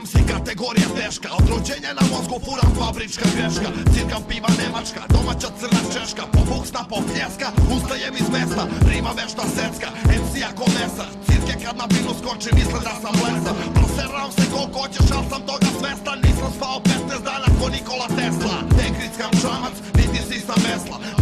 MC kategorija teška. Od rođenja na mozgu furam fabrička greška. Cirkam piva Nemačka, domaća crna češka. Povuksna popljeska, ustajem iz mesta. Rima vešta secka, MC ako mesa Cirke kad na binu skoči misle da sam lesa Proseram se koliko hoćeš, al sam toga svestan. Nisam spao 15 dana ko Nikola Tesla. Ne grickam čamac, niti vesla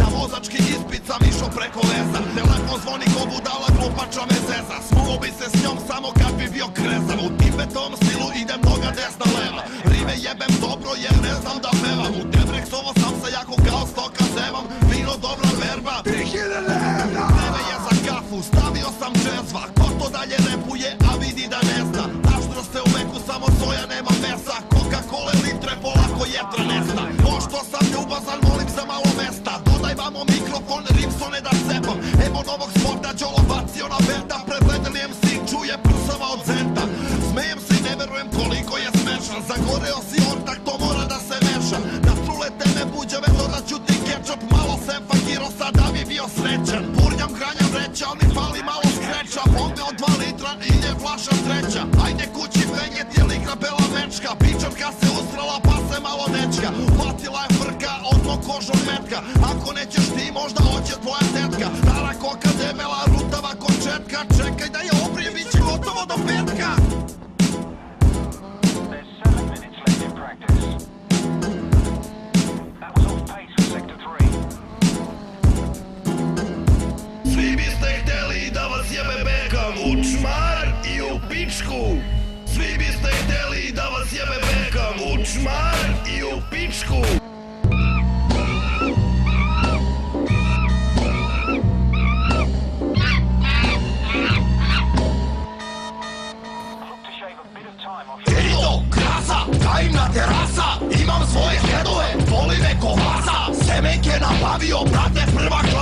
Na vozački ispit sam išao preko veza Telefon zvoni ko budala, glupača me zeza Smuo bi se s njom samo kad bi bio krezan. U Tibetom stilu idem noga desna leva. Rime jebem dobro jer ne znam da pevam. U Debrexovo sam se jako kao stoka zevam. Vino dobra verba. 3000 leva Tebe je za kafu, stavio sam džezva Ko to dalje repuje, a vidi da ne zna. Naš drste u veku, samo soja nema mesa. Coca-Cola litre, polako jetra nesta. Pošto sam ljubazan, molim za malo mesta. Dodaj vamo mikrofon, Rimsone da cepam Evo novog sporta, Đolo bacio na benda Prebledeli MC, čuje prsava od zenta. Smejem se i ne verujem koliko je smešan. Zagoreo si ortak, to mora da se meša. Da trulete me buđave, dodaću ti ketchup Malo sem fakirosa da bi bio srećan. Purnjam, hranjam vreća, ali fali malo skreča Bombe od 2 litra i je flaša treća Ajde kući Je frka, odmah kožom metka. Ako nećeš ti, možda hoće tvoja tetka. Stara koka, debela, rutava končetka Čekaj da je obrijem, bit će gotovo do petka. Svi biste htjeli da vas jebe Beckham u čmar i u pičku. Svi biste htjeli da vas jebe Beckham u čmar i u tajna terasa Imam svoje sledove, voli me ko vasa Semenke nabavio, brate, prva klasa